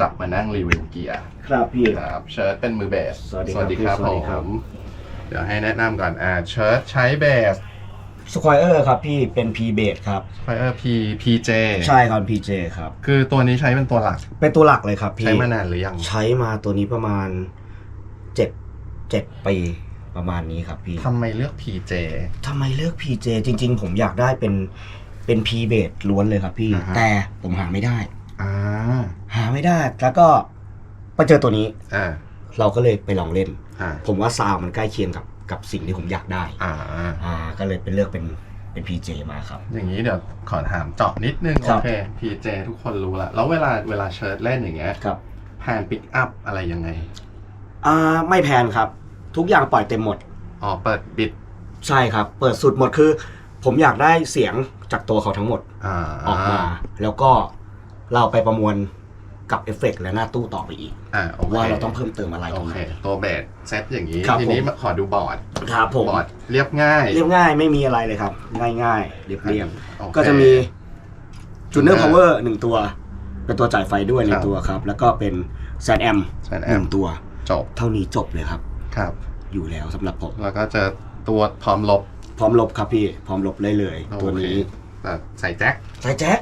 จับมานั่งรีวิวเกียร์ครับพี่ ครับเชิร์ตเป็นมือเบสสวัสดีครับครับสวัสดีครับผมเดี๋ยวให้แนะนำก่อนอ่าเชิร์ตใช้เบสสควอเออร์ครับพี่เป็น P b a s ครับ ไฟเออร์พีพีเจใช่ครับ PJ ครับ คือตัวนี้ใช้เป็นตัวหลักเป็นตัวหลักเลยครับพี่ ใช้มานานหรือยังใช้มาตัวนี้ประมาณเจ็ดเจ็ดปีประมาณนี้ครับพี่ ทำไมเลือก PJ ทำไมเลือก PJ จริง ๆ ผมอยากได้เป็นเป็น P b a s ล้วนเลยครับพี่ อ่าฮะ แต่ผมหาไม่ได้ อ่าหา ไม่ได้ แล้วก็ไปเจอตัวนี้ อ่า เราก็เลยไปลองเล่น อ่า ผมว่าซาวด์มันใกล้เคียงกับกับสิ่งที่ผมอยากได้ อ่า อ่า ก็เลยเป็นเลือกเป็นเป็น PJ มาครับ อย่างนี้เดี๋ยวขอถามเจาะนิดนึง ครัโอบ เค PJ ทุกคนรู้ละ แล้วเวลาเวลาเชิร์ตเล่นอย่างเงี้ยครับ แพนปิกอัพอะไรยังไง อ่า ไม่แพนครับ ทุกอย่างปล่อยเต็มหมด อ๋อ เปิดบิด ใช่ครับ เปิดสุดหมดคือ ผมอยากได้เสียงจากตัวเขาทั้งหมดอ่าออกมา แล้วก็เราไปประมวล กับเอฟเฟกต์และหน้าตู้ต่อไปอีกอ่าโอเคว่าเราต้องเพิ่มเติมอะไรตโอรงไหเค น ตัวเบสเซตอย่างนี้ ครับทีนี้ผมมาขอดูบอร์ดครับผมบอร์ดเรียบง่าย เรียบง่ายไม่มีอะไรเลยครับ ง่ายง่ายๆเรียบเรียบโอเคก็จะมีจูเนอร์พาวเวอร์หนึ่งตัว เป็นตัวจ่ายไฟด้วยหนึ่ครังบตัวครับ แล้วก็เป็นแซนแอม Sand หนึ่ง amp ตัว จบเท่านี้จบเลยครับ ครับ อยู่แล้วสำหรับผม แล้วก็จะตัวพร้อมลบพร้อมลบครับพี่ พร้อมลบเลยเลย ตัวนี้โอเคแต่ใส่แจ็ค สายแจ็ค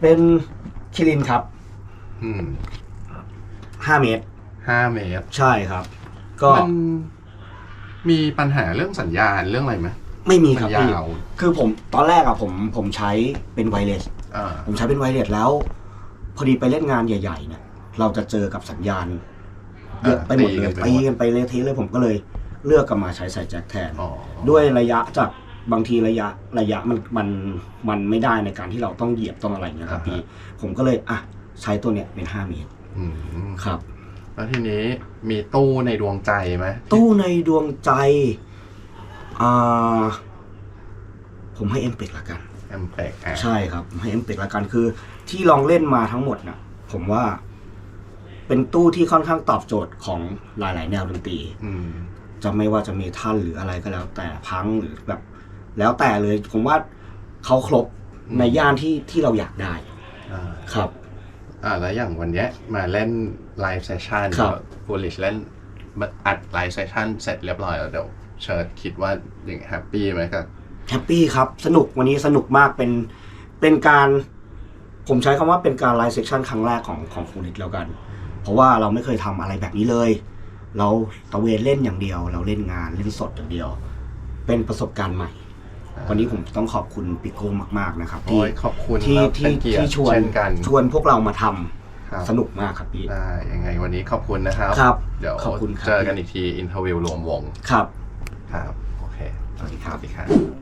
เป็นคิรินครับ อืม5เมตร ห้าเมตรใช่ครับ ก็มันมีปัญหาเรื่องสัญญาณเรื่องอะไรไหมไม่มีมัครับยาพี่วคือผมตอนแรกอะผมผมใช้เป็นไวเลส อ่าผมใช้เป็นไวเลสแล้ว พอดีไปเล่นงานใหญ่ๆเนี่ยเราจะเจอกับสัญญาณเยอะไปหมดเลยตีกันไปเละเทะเลยผมก็เลยเลือกกลับมาใช้สายแจ็คแทน อ๋อด้วยระยะจากบางทีระยะระยะมันมันมันไม่ได้ในการที่เราต้องเหยียบต้องอะไรเงี้ยครับพี่ผมก็เลยอะ ใช้ตัวเนี้ยเป็น5เมตรอืมครับ แล้วทีนี้มีตู้ในดวงใจไหมตู้ในดวงใจอ่าผมให้เอ็มเป็กละกัน แอมเปกอะใช่ครับผมให้เอ็มเป็กละกันคือ ที่ลองเล่นมาทั้งหมดน่ะ ผมว่า เป็นตู้ที่ค่อนข้างตอบโจทย์ของหลาย ๆ แนวดนตรี อืม จะไม่ว่าจะมีท่านหรืออะไรก็แล้ว แต่พังหรือแบบ แล้วแต่เลย ผมว่าเขาครบอืม ในย่านที่ที่เราอยากได้อ่าครับ อ่าแล้วอย่างวันเนี้ยมาเล่นไลฟ์เซสชันครับฟูลิชเล่นอัดไลฟ์เซสชันเสร็จเรียบร้อยแล้วเดี๋ยวเชิร์ตคิดว่าอย่างแฮปปี้ไหมกับ แฮปปี้ครับ สนุกวันนี้สนุกมากเป็นเป็นการ ผมใช้คำว่าเป็นการไลฟ์เซสชันครั้งแรกของของฟูนิตแล้วกัน เพราะว่าเราไม่เคยทำอะไรแบบนี้เลย เราตะเวนเล่นอย่างเดียว เราเล่นงานเล่นสดอย่างเดียว เป็นประสบการณ์ใหม่ วันนี้ผมต้องขอบคุณปิโก้มากๆนะครับโอ้ที่ยขอบคุณที่ครับเป็ที่นเกียรที่ติชวนเช่นกันชวนพวกเรามาทำครับสนุกมากครับพี่ได้ยังไงวันนี้ขอบคุณนะครับครับเดี๋ยวขอบคุณครับเจอกันอีกทีอินเทอร์วิวรวมวงครับครับโอเคสวัสดีครับสวัสดีครับ